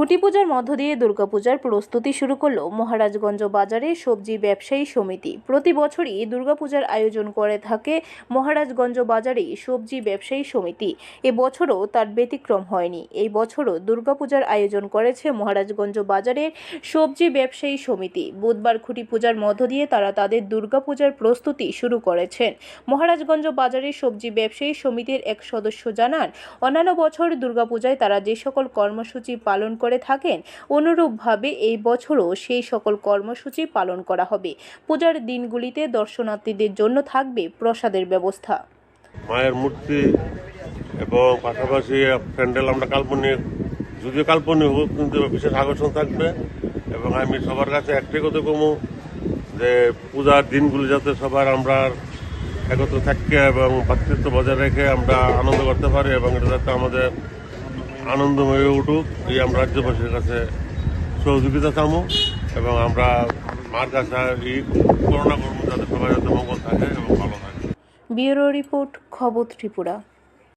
খুঁটি পূজার মধ্য দিয়ে দুর্গাপূজার প্রস্তুতি শুরু করল মহারাজগঞ্জ বাজারে সবজি ব্যবসায়ী সমিতি। প্রতি বছরই দুর্গাপূজার আয়োজন করে থাকে মহারাজগঞ্জ বাজারে সবজি ব্যবসায়ী সমিতি। এবছরও তার ব্যতিক্রম হয়নি। এই বছরও দুর্গাপূজার আয়োজন করেছে মহারাজগঞ্জ বাজারের সবজি ব্যবসায়ী সমিতি। বুধবার খুঁটি পূজার মধ্য দিয়ে তারা তাদের দুর্গাপূজার প্রস্তুতি শুরু করেছেন। মহারাজগঞ্জ বাজারের সবজি ব্যবসায়ী সমিতির এক সদস্য জানান, অন্যান্য বছর দুর্গাপূজায় তারা যে সকল কর্মসূচি পালন করে থাকেন। অনুরূপভাবে এই বছরও সেই সকল কর্মসূচি পালন করা হবে। পূজার দিনগুলিতে দর্শনার্থীদের জন্য থাকবে প্রসাদের ব্যবস্থা। মায়ের মূর্তি এবং পাশাপাশি প্যান্ডেল আমরা কাল্পনিক, যদিও কাল্পনিক হোক, কিন্তু বিশেষ আকর্ষণ থাকবে। এবং আমি সবার কাছে একটাই কথা কমু, যে পূজার দিনগুলি যাতে সবার আমরা একত্র থাকি এবং ভাতৃত্ব বজায় রেখে আমরা আনন্দ করতে পারি এবং এটা যাতে আমাদের আনন্দময় উঠুক। এই আমরা রাজ্যবাসীর কাছে সহযোগিতা চামু এবং আমরা মার কাছে এই করোনা কর্ম যাতে সবাই যাতে মঙ্গল থাকে এবং ভালো থাকে। ব্যুরো রিপোর্ট খবর ত্রিপুরা।